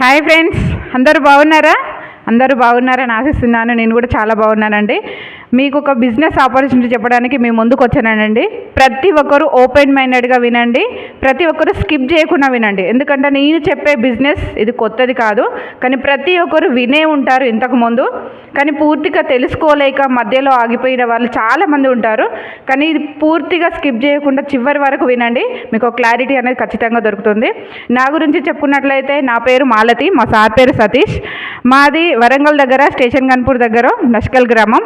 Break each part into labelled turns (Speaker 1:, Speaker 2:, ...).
Speaker 1: Hi friends అందరూ బాగున్నారా? అందరూ బాగున్నారని ఆశిస్తున్నాను. నేను కూడా చాలా బాగున్నానండి. మీకు ఒక బిజినెస్ ఆపర్చునిటీ చెప్పడానికి మేము ముందుకు వచ్చానండి. ప్రతి ఒక్కరు ఓపెన్ మైండెడ్గా వినండి. ప్రతి ఒక్కరు స్కిప్ చేయకుండా వినండి. ఎందుకంటే నేను చెప్పే బిజినెస్ ఇది కొత్తది కాదు. కానీ ప్రతి ఒక్కరు వినే ఉంటారు ఇంతకు ముందు. కానీ పూర్తిగా తెలుసుకోలేక మధ్యలో ఆగిపోయిన వాళ్ళు చాలామంది ఉంటారు. కానీ ఇది పూర్తిగా స్కిప్ చేయకుండా చివరి వరకు వినండి. మీకు క్లారిటీ అనేది ఖచ్చితంగా దొరుకుతుంది. నా గురించి చెప్పుకున్నట్లయితే నా పేరు మాలతి మా సార్ పేరు సతీష్. మాది వరంగల్ దగ్గర స్టేషన్ గన్పూర్ దగ్గర నష్కల్ గ్రామం.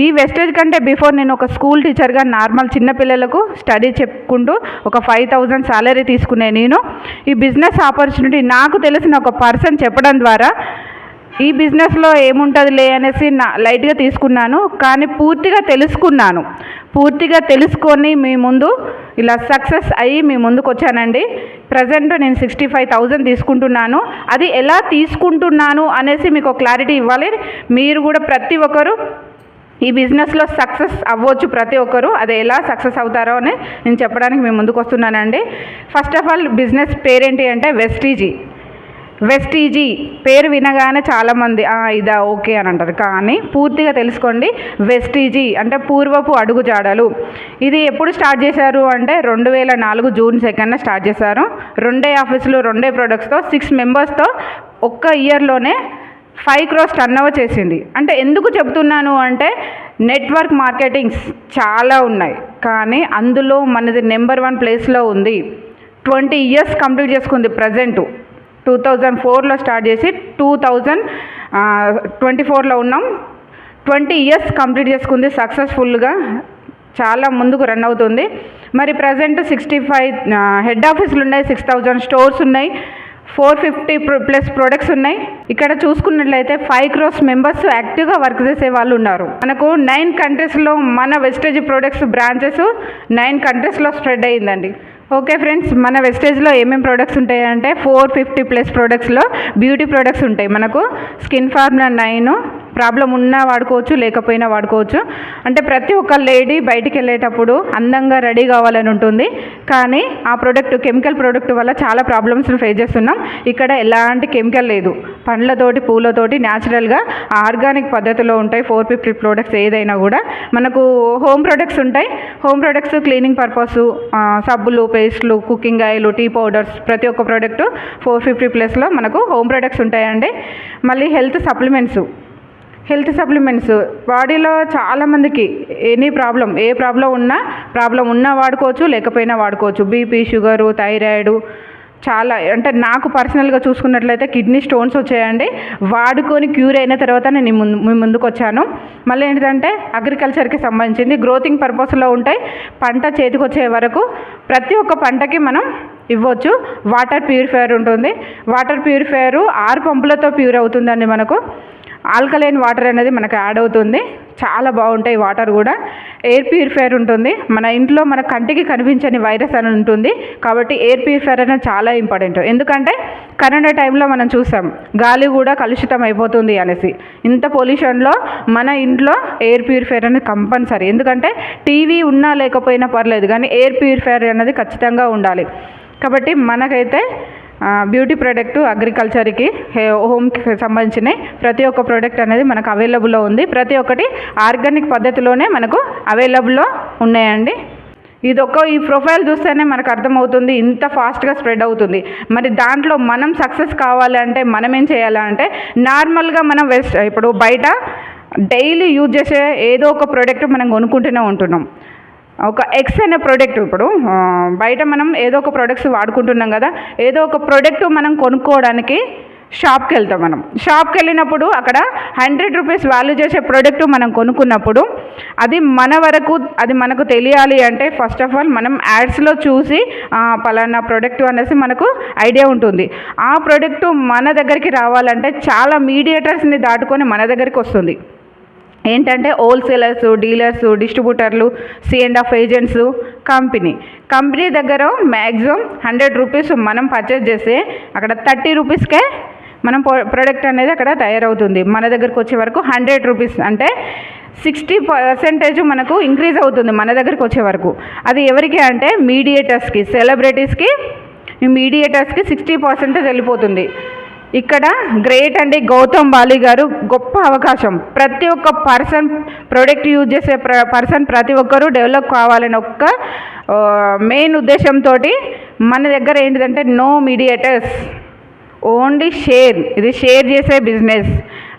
Speaker 1: ఈ ఈ వెస్టేజ్ కంటే బిఫోర్ నేను ఒక స్కూల్ టీచర్గా నార్మల్ చిన్నపిల్లలకు స్టడీ చెప్పుకుంటూ ఒక ఫైవ్ థౌజండ్ సాలరీ తీసుకునే నేను. ఈ బిజినెస్ ఆపర్చునిటీ నాకు తెలిసిన ఒక పర్సన్ చెప్పడం ద్వారా ఈ బిజినెస్లో ఏముంటుందిలే అనేసి నా లైట్గా తీసుకున్నాను. కానీ పూర్తిగా తెలుసుకున్నాను. పూర్తిగా తెలుసుకొని మీ ముందు ఇలా సక్సెస్ అయ్యి మీ ముందుకు వచ్చానండి. ప్రజెంట్ నేను సిక్స్టీ ఫైవ్ థౌజండ్ తీసుకుంటున్నాను. అది ఎలా తీసుకుంటున్నాను అనేసి మీకు క్లారిటీ ఇవ్వాలి. మీరు కూడా ప్రతి ఒక్కరు ఈ బిజినెస్లో సక్సెస్ అవ్వచ్చు ప్రతి ఒక్కరు. అది ఎలా సక్సెస్ అవుతారో అని నేను చెప్పడానికి మేము ముందుకు వస్తున్నానండి. ఫస్ట్ ఆఫ్ ఆల్ బిజినెస్ పేరేంటి అంటే వెస్టీజీ వెస్టీజీ పేరు వినగానే చాలామంది ఇదా ఓకే అని అంటారు. కానీ పూర్తిగా తెలుసుకోండి వెస్టీజీ అంటే పూర్వపు అడుగుజాడలు ఇది ఎప్పుడు స్టార్ట్ చేశారు అంటే రెండు వేల నాలుగు జూన్ సెకండ్న స్టార్ట్ చేశారు. రెండే ఆఫీసులు రెండే ప్రొడక్ట్స్తో సిక్స్ మెంబర్స్తో ఒక్క ఇయర్లోనే ఫైవ్ క్రోస్ టర్న్ ఓవర్ చేసింది. అంటే ఎందుకు చెప్తున్నాను అంటే నెట్వర్క్ మార్కెటింగ్స్ చాలా ఉన్నాయి. కానీ అందులో మనది నెంబర్ వన్ ప్లేస్లో ఉంది. ట్వంటీ ఇయర్స్ కంప్లీట్ చేసుకుంది ప్రజెంట్. టూ థౌజండ్ ఫోర్లో స్టార్ట్ చేసి టూ థౌజండ్ ట్వంటీ ఫోర్లో ఉన్నాం. ట్వంటీ ఇయర్స్ కంప్లీట్ చేసుకుంది సక్సెస్ఫుల్గా చాలా ముందుకు రన్ అవుతుంది. మరి ప్రజెంట్ సిక్స్టీ ఫైవ్ హెడ్ ఆఫీసులు ఉన్నాయి సిక్స్ థౌజండ్ స్టోర్స్ ఉన్నాయి. ఫోర్ ఫిఫ్టీ ప్లస్ ప్రొడక్ట్స్ ఉన్నాయి. ఇక్కడ చూసుకున్నట్లయితే ఫైవ్ క్రోస్ మెంబర్స్ యాక్టివ్గా వర్క్ చేసే వాళ్ళు ఉన్నారు. మనకు నైన్ కంట్రీస్లో మన వెస్టేజ్ ప్రొడక్ట్స్ బ్రాంచెస్ నైన్ కంట్రీస్లో స్ప్రెడ్ అయ్యిందండి. ఓకే ఫ్రెండ్స్ మన వెస్టేజ్లో ఏమేమి ప్రొడక్ట్స్ ఉంటాయంటే ఫోర్ ఫిఫ్టీ ప్లస్ ప్రొడక్ట్స్లో బ్యూటీ ప్రొడక్ట్స్ ఉంటాయి. మనకు స్కిన్ ఫార్ములా నైన్ ప్రాబ్లం ఉన్నా వాడుకోవచ్చు లేకపోయినా వాడుకోవచ్చు. అంటే ప్రతి ఒక్క లేడీ బయటికి వెళ్ళేటప్పుడు అందంగా రెడీ కావాలని ఉంటుంది. కానీ ఆ ప్రోడక్ట్ కెమికల్ ప్రోడక్ట్ వల్ల చాలా ప్రాబ్లమ్స్ని ఫేస్ చేస్తున్నాం. ఇక్కడ ఎలాంటి కెమికల్ లేదు. పండ్లతోటి పూలతోటి న్యాచురల్గా ఆర్గానిక్ పద్ధతిలో ఉంటాయి ఫోర్ ఫిఫ్టీ ప్రోడక్ట్స్ ఏదైనా కూడా. మనకు హోమ్ ప్రొడక్ట్స్ ఉంటాయి. హోమ్ ప్రొడక్ట్స్ క్లీనింగ్ పర్పస్ సబ్బులు పేస్ట్లు కుకింగ్ ఆయిల్ టీ పౌడర్స్ ప్రతి ఒక్క ప్రోడక్ట్ ఫోర్ ఫిఫ్టీ ప్లస్లో మనకు హోమ్ ప్రొడక్ట్స్ ఉంటాయండి. మళ్ళీ హెల్త్ సప్లిమెంట్స్ హెల్త్ సప్లిమెంట్స్. బాడీలో చాలామందికి ఎనీ ప్రాబ్లం ఏ ప్రాబ్లం ఉన్నా ప్రాబ్లం ఉన్నా వాడుకోవచ్చు లేకపోయినా వాడుకోవచ్చు. బీపీ షుగరు థైరాయిడ్ చాలా అంటే నాకు పర్సనల్గా చూసుకున్నట్లయితే కిడ్నీ స్టోన్స్ వచ్చాయండి. వాడుకొని క్యూర్ అయిన తర్వాత నేను ముందు మీ ముందుకు వచ్చాను. మళ్ళీ ఏంటంటే అగ్రికల్చర్కి సంబంధించింది గ్రోతింగ్ పర్పస్లో ఉంటాయి పంట చేతికి వచ్చే వరకు ప్రతి ఒక్క పంటకి మనం ఇవ్వచ్చు. వాటర్ ప్యూరిఫైయర్ ఉంటుంది. వాటర్ ప్యూరిఫైయర్ ఆరు పంపులతో ప్యూర్ అవుతుందండి మనకు. ఆల్కలైన్ వాటర్ అనేది మనకు యాడ్ అవుతుంది. చాలా బాగుంటాయి వాటర్ కూడా. ఎయిర్ ప్యూరిఫైయర్ ఉంటుంది. మన ఇంట్లో మన కంటికి కనిపించని వైరస్ అని ఉంటుంది. కాబట్టి ఎయిర్ ప్యూరిఫైయర్ అనేది చాలా ఇంపార్టెంట్. ఎందుకంటే కరోనా టైంలో మనం చూసాం గాలి కూడా కలుషితం అయిపోతుంది అనేసి. ఇంత పొల్యూషన్లో మన ఇంట్లో ఎయిర్ ప్యూరిఫైయర్ అనేది కంపల్సరీ. ఎందుకంటే టీవీ ఉన్నా లేకపోయినా పర్లేదు కానీ ఎయిర్ ప్యూరిఫైయర్ అనేది ఖచ్చితంగా ఉండాలి. కాబట్టి మనకైతే బ్యూటీ ప్రోడక్ట్ అగ్రికల్చర్కి హోమ్కి సంబంధించినవి ప్రతి ఒక్క ప్రోడక్ట్ అనేది మనకు అవైలబుల్లో ఉంది. ప్రతి ఒక్కటి ఆర్గానిక్ పద్ధతిలోనే మనకు అవైలబుల్లో ఉన్నాయండి. ఇది ఈ ప్రొఫైల్ చూస్తేనే మనకు అర్థమవుతుంది ఇంత ఫాస్ట్గా స్ప్రెడ్ అవుతుంది. మరి దాంట్లో మనం సక్సెస్ కావాలంటే మనం ఏం చేయాలంటే నార్మల్గా మనం వెస్ట్ ఇప్పుడు బయట డైలీ యూజ్ చేసే ఏదో ఒక ప్రోడక్ట్ మనం కొనుక్కుంటూనే ఉంటున్నాం. ఒక ఎక్స్ అనే ప్రోడక్ట్ ఇప్పుడు బయట మనం ఏదో ఒక ప్రోడక్ట్స్ వాడుకుంటున్నాం కదా ఏదో ఒక ప్రోడక్ట్ మనం కొనుక్కోవడానికి షాప్కి వెళ్తాం మనం. షాప్కి వెళ్ళినప్పుడు అక్కడ హండ్రెడ్ రూపీస్ వాల్యూ చేసే ప్రోడక్ట్ మనం కొనుక్కున్నప్పుడు అది మన వరకు అది మనకు తెలియాలి అంటే ఫస్ట్ ఆఫ్ ఆల్ మనం యాడ్స్లో చూసి పలానా ప్రోడక్ట్ అనేసి మనకు ఐడియా ఉంటుంది. ఆ ప్రోడక్ట్ మన దగ్గరికి రావాలంటే చాలా మీడియేటర్స్ని దాటుకొని మన దగ్గరికి వస్తుంది. ఏంటంటే హోల్సేలర్స్ డీలర్స్ డిస్ట్రిబ్యూటర్లు C and F agents company. Company దగ్గర మ్యాక్సిమం హండ్రెడ్ రూపీస్ మనం పర్చేస్ చేస్తే అక్కడ థర్టీ రూపీస్కే మనం ప్రోడక్ట్ అనేది అక్కడ తయారవుతుంది. మన దగ్గరకు వచ్చే వరకు హండ్రెడ్ రూపీస్ అంటే సిక్స్టీ పర్సెంటేజ్ మనకు ఇంక్రీజ్ అవుతుంది మన దగ్గరికి వచ్చే వరకు. అది ఎవరికి అంటే మీడియేటర్స్కి సెలబ్రిటీస్కి మీడియేటర్స్కి సిక్స్టీ పర్సెంటేజ్ వెళ్ళిపోతుంది. ఇక్కడ గ్రేట్ అండి గౌతమ్ బాలి గారు. గొప్ప అవకాశం. ప్రతి ఒక్క పర్సన్ ప్రోడక్ట్ యూజ్ చేసే ప్ర పర్సన్ ప్రతి ఒక్కరూ డెవలప్ కావాలని ఒక్క మెయిన్ ఉద్దేశంతో మన దగ్గర ఏంటిదంటే నో మీడియేటర్స్. Only share. ఇది షేర్ చేసే బిజినెస్.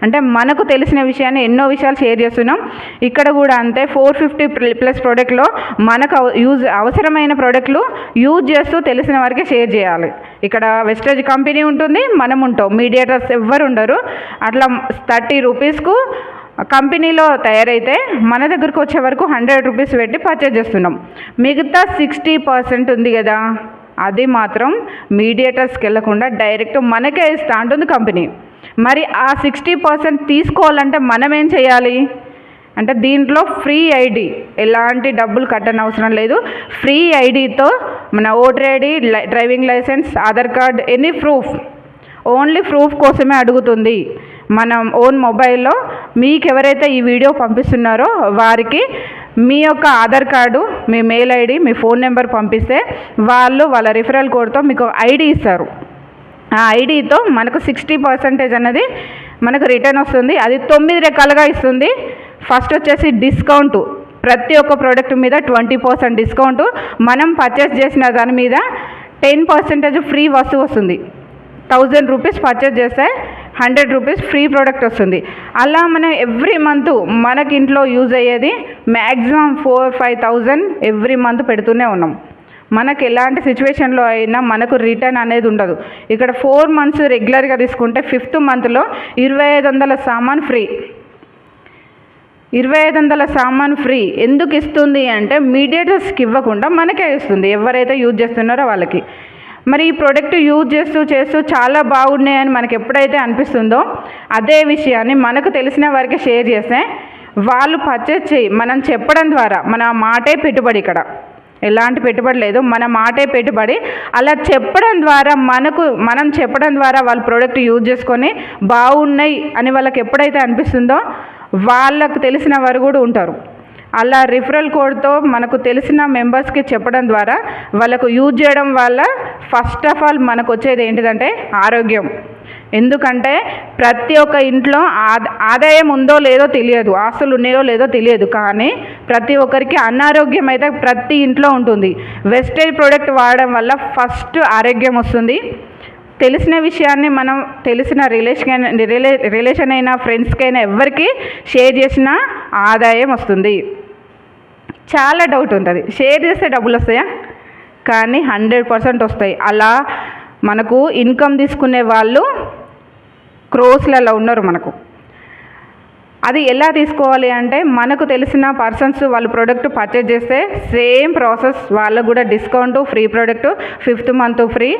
Speaker 1: అంటే మనకు తెలిసిన విషయాన్ని ఎన్నో విషయాలు షేర్ చేస్తున్నాం. ఇక్కడ కూడా అంతే. ఫోర్ ఫిఫ్టీ ప్లస్ ప్రోడక్ట్లో మనకు యూజ్ అవసరమైన ప్రోడక్ట్లు యూజ్ చేస్తూ తెలిసిన వారికి షేర్ చేయాలి. ఇక్కడ వెస్టేజ్ కంపెనీ ఉంటుంది మనం ఉంటాం. మీడియేటర్స్ ఎవ్వరు ఉండరు. అట్లా థర్టీ రూపీస్కు కంపెనీలో తయారైతే మన దగ్గరకు వచ్చే వరకు హండ్రెడ్ రూపీస్ పెట్టి పర్చేజ్ చేస్తున్నాం. మిగతా సిక్స్టీ పర్సెంట్ ఉంది కదా అది మాత్రం మీడియేటర్స్కి వెళ్ళకుండా డైరెక్ట్ మనకే ఇస్తా అంటుంది కంపెనీ మరి ఆ సిక్స్టీ పర్సెంట్ తీసుకోవాలంటే మనం ఏం చేయాలి? అంటే దీంట్లో ఫ్రీ ఐడి ఎలాంటి డబ్బులు కట్టని అవసరం లేదు. ఫ్రీ ఐడితో మన voter ID driving licence Aadhaar card any proof only proof కోసమే అడుగుతుంది. మనం ఓన్ మొబైల్లో మీకు ఎవరైతే ఈ వీడియో పంపిస్తున్నారో వారికి మీ యొక్క ఆధార్ కార్డు మీ మెయిల్ ఐడి మీ ఫోన్ నెంబర్ పంపిస్తే వాళ్ళు వాళ్ళ రిఫరల్ కోడ్తో మీకు ఐడి ఇస్తారు. ఆ ఐడితో మనకు సిక్స్టీ పర్సెంటేజ్ అనేది మనకు రిటర్న్ వస్తుంది. అది తొమ్మిది రకాలుగా ఇస్తుంది. ఫస్ట్ వచ్చేసి డిస్కౌంట్. ప్రతి ఒక్క ప్రోడక్ట్ మీద ట్వంటీ పర్సెంట్ డిస్కౌంట్. మనం పర్చేస్ చేసిన దాని మీద టెన్ పర్సెంటేజ్ ఫ్రీ వస్తువు వస్తుంది. థౌజండ్ రూపీస్ పర్చేస్ చేస్తే హండ్రెడ్ రూపీస్ ఫ్రీ ప్రోడక్ట్ వస్తుంది. అలా మనం ఎవ్రీ మంత్ మనకి ఇంట్లో యూజ్ అయ్యేది maximum four five thousand every month పెడుతూనే ఉన్నాం. మనకు ఎలాంటి సిచ్యువేషన్లో అయినా మనకు రిటర్న్ అనేది ఉండదు. ఇక్కడ ఫోర్ మంత్స్ రెగ్యులర్గా తీసుకుంటే ఫిఫ్త్ మంత్లో ఇరవై ఐదు వందల సామాన్ ఫ్రీ. ఇరవై ఐదు వందల సామాన్ ఫ్రీ. ఎందుకు ఇస్తుంది అంటే మీడియేటర్స్కి ఇవ్వకుండా మనకే ఇస్తుంది. ఎవరైతే యూజ్ చేస్తున్నారో వాళ్ళకి. మరి ఈ ప్రోడక్ట్ యూజ్ చేస్తూ చేస్తూ చాలా బాగున్నాయని మనకి ఎప్పుడైతే అనిపిస్తుందో అదే విషయాన్ని మనకు తెలిసిన వారికి షేర్ చేస్తే వాళ్ళు పర్చేస్ చేయి. మనం చెప్పడం ద్వారా మన మాటే పెట్టుబడి ఇక్కడ. ఎలాంటి పెట్టుబడి లేదు. మన మాటే పెట్టుబడి. అలా చెప్పడం ద్వారా మనకు మనం చెప్పడం ద్వారా వాళ్ళు ప్రోడక్ట్ యూజ్ చేసుకొని బాగున్నాయి అని వాళ్ళకి ఎప్పుడైతే అనిపిస్తుందో వాళ్ళకు తెలిసిన వారు కూడా ఉంటారు. అలా రిఫరల్ కోడ్తో మనకు తెలిసిన మెంబర్స్కి చెప్పడం ద్వారా వాళ్ళకు యూజ్ చేయడం వల్ల ఫస్ట్ ఆఫ్ ఆల్ మనకు వచ్చేది ఏంటిదంటే ఆరోగ్యం. ఎందుకంటే ప్రతి ఒక్క ఇంట్లో ఆదాయం ఉందో లేదో తెలియదు ఆస్తులు ఉన్నాయో లేదో తెలియదు. కానీ ప్రతి ఒక్కరికి అనారోగ్యం అయితే ప్రతి ఇంట్లో ఉంటుంది. వెస్టేజ్ ప్రోడక్ట్ వాడడం వల్ల ఫస్ట్ ఆరోగ్యం వస్తుంది. తెలిసిన విషయాన్ని మనం తెలిసిన రిలేషన్ రిలే రిలేషన్ అయినా ఫ్రెండ్స్కైనా ఎవరికి షేర్ చేసిన ఆదాయం వస్తుంది. చాలా డౌట్ ఉంటుంది. షేర్ చేస్తే డబ్బులు వస్తాయా? కానీ హండ్రెడ్ పర్సెంట్ వస్తాయి. అలా మనకు ఇన్కమ్ తీసుకునే వాళ్ళు క్రోస్లలో ఉన్నారు మనకు. అది ఎలా తీసుకోవాలి అంటే మనకు తెలిసిన పర్సన్స్ వాళ్ళు ప్రోడక్ట్ పర్చేజ్ చేస్తే సేమ్ ప్రాసెస్ వాళ్ళకు కూడా discount free product fifth month free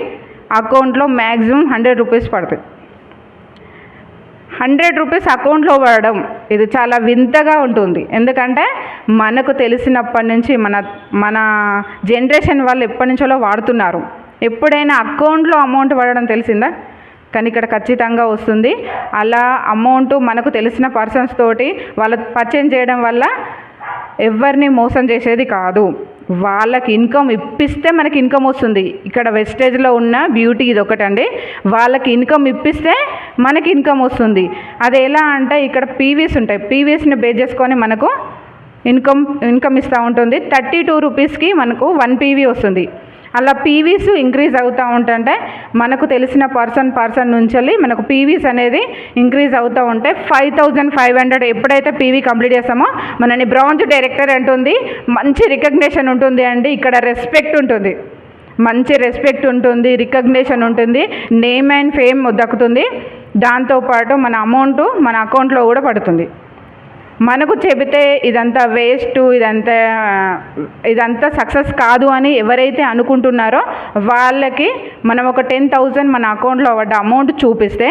Speaker 1: అకౌంట్లో మ్యాక్సిమం హండ్రెడ్ రూపీస్ పడుతుంది హండ్రెడ్ రూపీస్ అకౌంట్లో పడడం ఇది చాలా వింతగా ఉంటుంది. ఎందుకంటే మనకు తెలిసినప్పటి నుంచి మన మన జనరేషన్ వాళ్ళు ఎప్పటి నుంచో వాడుతున్నారు. ఎప్పుడైనా అకౌంట్లో అమౌంట్ పడడం తెలిసిందా? కానీ ఇక్కడ ఖచ్చితంగా వస్తుంది. అలా అమౌంట్ మనకు తెలిసిన పర్సన్స్ తోటి వాళ్ళ పర్చేజ్ చేయడం వల్ల ఎవరిని మోసం చేసేది కాదు. వాళ్ళకి ఇన్కమ్ ఇప్పిస్తే మనకి ఇన్కమ్ వస్తుంది. ఇక్కడ వెస్టేజ్లో ఉన్న బ్యూటీ ఇది ఒకటండి వాళ్ళకి ఇన్కమ్ ఇప్పిస్తే మనకి ఇన్కమ్ వస్తుంది. అది ఎలా అంటే ఇక్కడ పీవీస్ ఉంటాయి. పీవీస్ని బేస్ చేసుకొని మనకు ఇన్కమ్ ఇన్కమ్ ఇస్తూ ఉంటుంది. థర్టీ టూ రూపీస్కి మనకు వన్ పీవీ వస్తుంది. అలా పీవీస్ ఇంక్రీజ్ అవుతూ ఉంటుంటే మనకు తెలిసిన పర్సన్ పర్సన్ నుంచి మనకు పీవీస్ అనేది ఇంక్రీజ్ అవుతూ ఉంటే ఫైవ్ థౌజండ్ ఫైవ్ హండ్రెడ్ ఎప్పుడైతే పీవీ కంప్లీట్ చేస్తామో మనని బ్రాంజ్ డైరెక్టర్ అంటుంది. మంచి రికగ్నేషన్ ఉంటుంది అండి. ఇక్కడ రెస్పెక్ట్ ఉంటుంది. మంచి రెస్పెక్ట్ ఉంటుంది. రికగ్నేషన్ ఉంటుంది. నేమ్ అండ్ ఫేమ్ దక్కుతుంది. దాంతోపాటు మన అమౌంట్ మన అకౌంట్లో కూడా పడుతుంది. మనకు చెబితే ఇదంతా వేస్ట్ ఇదంతా ఇదంతా సక్సెస్ కాదు అని ఎవరైతే అనుకుంటున్నారో వాళ్ళకి మనం ఒక టెన్ థౌజండ్ మన అకౌంట్లో పడ్డ అమౌంట్ చూపిస్తే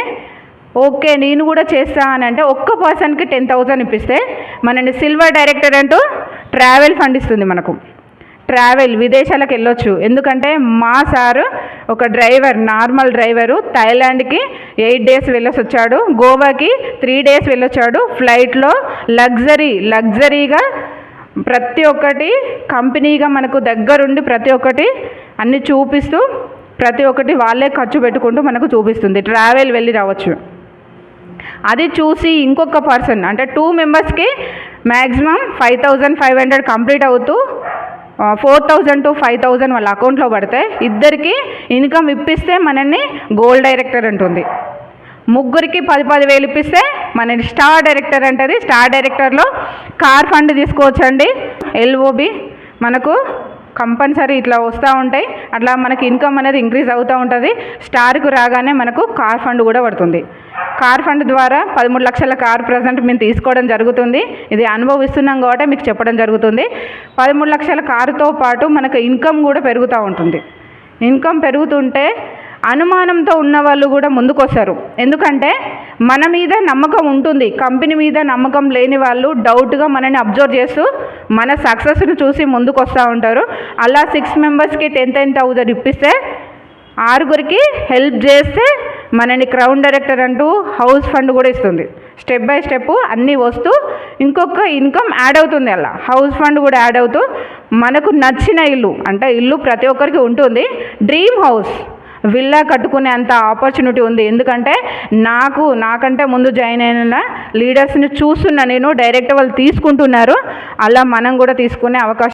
Speaker 1: ఓకే నేను కూడా చేస్తా అని అంటే ఒక్క పర్సన్కి టెన్ థౌజండ్ ఇప్పిస్తే మనని సిల్వర్ డైరెక్టర్ అంటూ ట్రావెల్ ఫండ్ ఇస్తుంది మనకు. ట్రావెల్ విదేశాలకు వెళ్ళొచ్చు. ఎందుకంటే మా సారు ఒక డ్రైవర్ నార్మల్ డ్రైవరు థాయిలాండ్కి ఎయిట్ డేస్ వెళ్ళొసి వచ్చాడు గోవాకి త్రీ డేస్ వెళ్ళొచ్చాడు. ఫ్లైట్లో లగ్జరీ లగ్జరీగా ప్రతి ఒక్కటి కంపెనీగా మనకు దగ్గరుండి ప్రతి ఒక్కటి అన్ని చూపిస్తూ ప్రతి ఒక్కటి వాళ్ళే ఖర్చు పెట్టుకుంటూ మనకు చూపిస్తుంది. ట్రావెల్ వెళ్ళి రావచ్చు. అది చూసి ఇంకొక పర్సన్ అంటే టూ మెంబర్స్కి maximum five thousand five hundred complete అవుతూ four thousand to five thousand వాళ్ళ అకౌంట్లో పడితే ఇద్దరికి ఇన్కమ్ ఇప్పిస్తే మనల్ని గోల్డ్ డైరెక్టర్ అంటుంది. ముగ్గురికి పది పది వేలు ఇప్పిస్తే మనని స్టార్ డైరెక్టర్ అంటది. స్టార్ డైరెక్టర్లో కార్ ఫండ్ తీసుకోవచ్చండి. ఎల్ఓబి మనకు కంపల్సరీ ఇట్లా వస్తూ ఉంటాయి. అట్లా మనకి ఇన్కమ్ అనేది ఇంక్రీజ్ అవుతూ ఉంటుంది. స్టార్కు రాగానే మనకు కార్ ఫండ్ కూడా పడుతుంది. కార్ ఫండ్ ద్వారా పదమూడు లక్షల కార్ ప్రజెంట్ మేము తీసుకోవడం జరుగుతుంది. ఇది అనుభవిస్తున్నాం కాబట్టి మీకు చెప్పడం జరుగుతుంది. పదమూడు లక్షల కారుతో పాటు మనకు ఇన్కమ్ కూడా పెరుగుతూ ఉంటుంది. ఇన్కమ్ పెరుగుతుంటే అనుమానంతో ఉన్న వాళ్ళు కూడా ముందుకొస్తారు. ఎందుకంటే మన మీద నమ్మకం ఉంటుంది. కంపెనీ మీద నమ్మకం లేని వాళ్ళు డౌట్గా మనని అబ్జర్వ్ చేస్తూ మన సక్సెస్ని చూసి ముందుకు వస్తూ ఉంటారు. అలా సిక్స్ మెంబర్స్కి టెన్ టెన్ థౌజండ్ ఇప్పిస్తే ఆరుగురికి హెల్ప్ చేస్తే మనని క్రౌన్ డైరెక్టర్ అంటూ హౌస్ ఫండ్ కూడా ఇస్తుంది. స్టెప్ బై స్టెప్ అన్నీ వస్తూ ఇంకొక ఇన్కమ్ యాడ్ అవుతుంది అలా. హౌస్ ఫండ్ కూడా యాడ్ అవుతూ మనకు నచ్చిన ఇల్లు అంటే ఇల్లు ప్రతి ఒక్కరికి ఉంటుంది. డ్రీమ్ హౌస్ విల్లా కట్టుకునే అంత ఆపర్చునిటీ ఉంది. ఎందుకంటే నాకు నాకంటే ముందు జాయిన్ అయిన లీడర్స్ని చూస్తున్నా నేను డైరెక్ట్ వాళ్ళు తీసుకుంటున్నారు. అలా మనం కూడా తీసుకునే అవకాశం